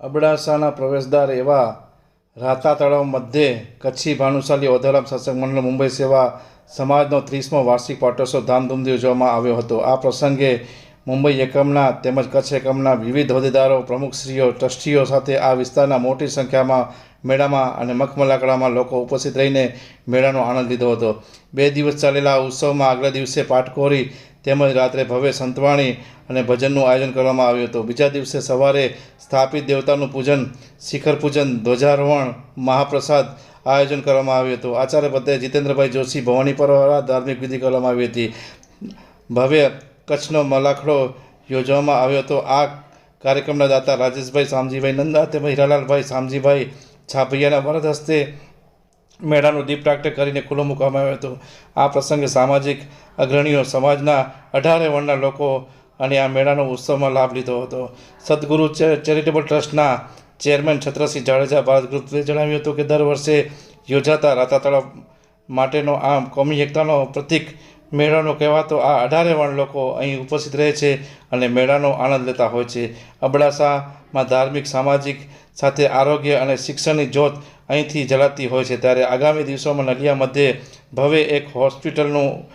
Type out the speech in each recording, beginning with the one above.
અબડાસાના પ્રવેશદ્વાર એવા રાતા તળાવ મધ્યે કચ્છી ભાનુશાલી ઓધારામ સત્સંગ મંડળ મુંબઈ સેવા સમાજનો ત્રીસમો વાર્ષિક પાટોત્સવ ધામધૂમથી ઉજવવામાં આવ્યો હતો. આ પ્રસંગે મુંબઈ એકમના તેમજ કચ્છ એકમના વિવિધ હોદ્દેદારો, પ્રમુખશ્રીઓ, ટ્રસ્ટીઓ સાથે આ વિસ્તારના મોટી સંખ્યામાં મેળામાં અને મખમલાકડામાં લોકો ઉપસ્થિત રહીને મેળાનો આનંદ લીધો હતો. બે દિવસ ચાલેલા ઉત્સવમાં આગલા દિવસે પાટકોરી તેમજ રાત્રે ભવ્ય સંતવાણી અને ભજનનું આયોજન કરવામાં આવ્યું હતું. બીજા દિવસે સવારે સ્થાપિત દેવતાનું પૂજન, શિખર પૂજન, ધ્વજારોહણ, મહાપ્રસાદ આયોજન કરવામાં આવ્યું હતું. આચાર્ય પદે જીતેન્દ્રભાઈ જોશી ભવાની પર ધાર્મિક વિધિ કરવામાં આવી હતી. ભવ્ય કચ્છનો મલાખડો યોજવામાં આવ્યો હતો. આ કાર્યક્રમના દાતા રાજેશભાઈ શામજીભાઈ નંદા તેમજ હીરાલાલભાઈ શામજીભાઈ છાપૈયાના વરદ હસ્તે મેળાનું દીપ પ્રાગટ્ય કરીને ખુલ્લો મૂકવામાં આવ્યો હતો. આ પ્રસંગે સામાજિક અગ્રણીઓ સમાજના અઢારે વર્ણના લોકો અને આ મેળાનો ઉત્સવમાં લાભ લીધો હતો. સદગુરુ ચેરિટેબલ ટ્રસ્ટના ચેરમેન છત્રસિંહ જાડેજા ભારત ગ્રુપે જણાવ્યું હતું કે દર વર્ષે યોજાતા રાતા તળાવ માટેનો આ કોમી એકતાનો પ્રતિક મેળાનો કહેવાતો આ અઢારે વર્ણ લોકો અહીં ઉપસ્થિત રહે છે અને મેળાનો આનંદ લેતા હોય છે. અબડાસામાં ધાર્મિક, સામાજિક સાથે આરોગ્ય અને શિક્ષણની જ્યોત અહીંથી જલાતી હોય છે. ત્યારે આગામી દિવસોમાં નલિયા મધ્યે ભવ્ય એક હોસ્પિટલનું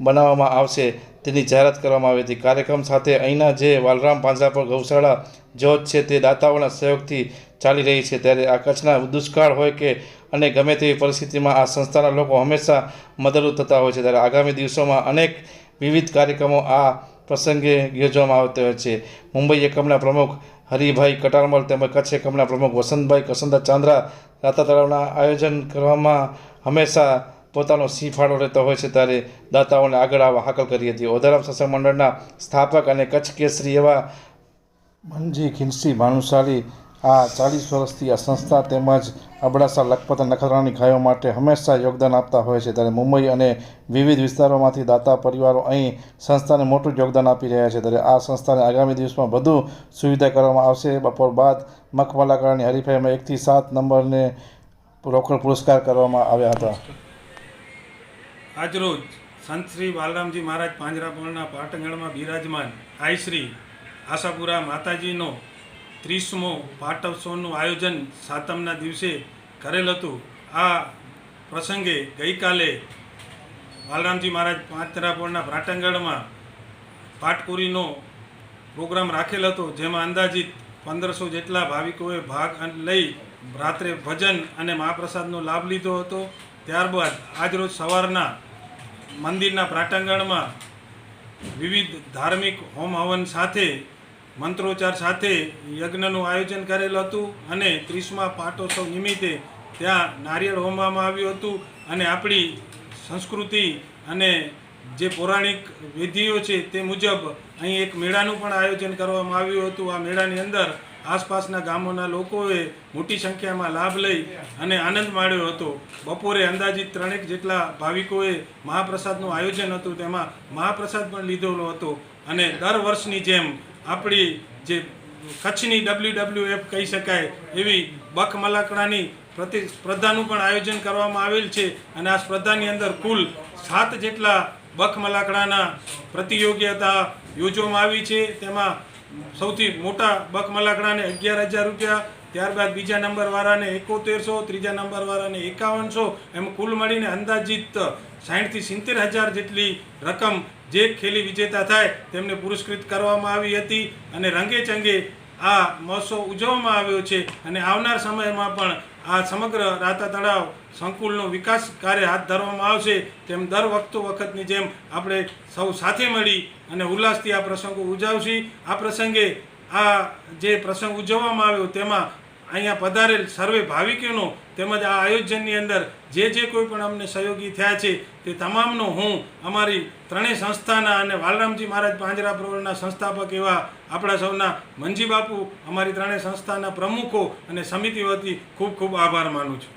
બનાવવામાં આવશે તેની જાહેરાત કરવામાં આવી હતી. કાર્યક્રમ સાથે અહીંના જે વાલરામ પાંજરાપોળ ગૌશાળા જ્યોત છે તે દાતાઓના સહયોગથી ચાલી રહી છે. ત્યારે આ કચ્છના દુષ્કાળ હોય કે અને ગમે તેવી પરિસ્થિતિમાં આ સંસ્થાના લોકો હંમેશા મદદરૂપ થતા હોય છે. ત્યારે આગામી દિવસોમાં અનેક વિવિધ કાર્યક્રમો આ પ્રસંગે યોજવામાં આવતા હોય છે. મુંબઈ એકમના પ્રમુખ હરિભાઈ કટારમલ તેમજ કચ્છ એકમના પ્રમુખ વસંતભાઈ કસંદા ચાંદ્રા રાતા તળાવના આયોજન કરવામાં હંમેશા પોતાનો સિંહ ફાળો રહેતો હોય છે ત્યારે દાતાઓને આગળ આવવા હાકલ કરી હતી. ઓધારામ સત્સંગ મંડળના સ્થાપક અને કચ્છ કેસરી એવા મનજી ખીનસી ભાનુશાલી આ ચાલીસ વર્ષથી આ સંસ્થા તેમજ અબડાસા, લખપત અને નખત્રાણાની ગાયો માટે હંમેશા યોગદાન આપતા હોય છે. ત્યારે મુંબઈ અને વિવિધ વિસ્તારોમાંથી દાતા પરિવારો અહીં સંસ્થાને મોટું યોગદાન આપી રહ્યા છે. ત્યારે આ સંસ્થાને આગામી દિવસમાં વધુ સુવિધા કરવામાં આવશે. બપોર બાદ મખમલાકારની હરીફાઈમાં એકથી સાત નંબરને રોકડ પુરસ્કાર કરવામાં આવ્યા હતા. આજરોજ સંત શ્રી બાલરામજી મહારાજ પાંજરાપોળના પાટણગઢમાં બિરાજમાન આઈ શ્રી આશાપુરા માતાજીનો ત્રીસમો પાટોત્સવનું આયોજન સાતમના દિવસે કરેલ હતું. આ પ્રસંગે ગઈકાલે બાલરામજી મહારાજ પાંજરાપોળના પાટણગઢમાં પાટપુરીનો પ્રોગ્રામ રાખેલ હતો, જેમાં અંદાજિત પંદરસો જેટલા ભાવિકોએ ભાગ લઈ રાત્રે ભજન અને મહાપ્રસાદનો લાભ લીધો હતો. ત્યારબાદ આજરોજ સવારના મંદિરના પ્રાટાંગણમાં વિવિધ ધાર્મિક હોમ હવન સાથે મંત્રોચ્ચાર સાથે યજ્ઞનું આયોજન કરેલ હતું અને ત્રીસમા પાટોત્સવ નિમિત્તે ત્યાં નારિયેળ હોમવામાં આવ્યું હતું અને આપણી સંસ્કૃતિ અને જે પૌરાણિક વિધિઓ છે તે મુજબ અહીં એક મેળાનું પણ આયોજન કરવામાં આવ્યું હતું. આ મેળાની અંદર આસપાસના ગામોના લોકોએ મોટી સંખ્યામાં લાભ લઈ અને આનંદ માણ્યો હતો. બપોરે અંદાજિત ત્રણેક જેટલા ભાવિકોએ મહાપ્રસાદનું આયોજન હતું. તેમાં મહાપ્રસાદ પણ લીધેલો હતો અને દર વર્ષની જેમ આપણી જે કચ્છની ડબલ્યુ ડબલ્યુ એફ કહી શકાય, એવી બખ મલાકડાની સ્પર્ધાનું પણ આયોજન કરવામાં આવેલ છે. અને આ સ્પર્ધાની અંદર કુલ સાત જેટલા બખ મલાકડાના પ્રતિયોગિતા યોજવામાં આવી છે. તેમાં સૌથી મોટા બખ મલાકડાને અગિયાર હજાર રૂપિયા ત્યારબાદ બીજા નંબરવાળાને એકોતેરસો, ત્રીજા નંબરવાળાને એકાવનસો, એમ કુલ મળીને અંદાજિત સાહીઠથી સિત્તેર હજાર જેટલી રકમ જે ખેલી વિજેતા થાય તેમને પુરસ્કૃત કરવામાં આવી હતી અને રંગે ચંગે આ મહોત્સવ ઉજવવામાં આવ્યો છે અને આવનાર સમયમાં પણ આ સમગ્ર રાતા તળાવ સંકુલનો વિકાસ કાર્ય હાથ ધરવામાં આવશે તેમ દર વખતો વખતની જેમ આપણે સૌ સાથે મળી અને ઉલ્લાસથી આ પ્રસંગો ઉજવશી. આ પ્રસંગે આ જે પ્રસંગ ઉજવવામાં આવ્યો તેમાં અહીંયા પધારેલ સર્વે ભાવિકોનો તેમજ આ આયોજનની અંદર જે જે કોઈ પણ અમને સહયોગી થયા છે તે તમામનો હું અમારી ત્રણેય સંસ્થાના અને વાલરામજી મહારાજ પાંજરા પ્રવરના સંસ્થાપક એવા આપણા સૌના મંજી બાપુ અમારી ત્રણેય સંસ્થાના પ્રમુખો અને સમિતિ વતી ખૂબ ખૂબ આભાર માનું છું.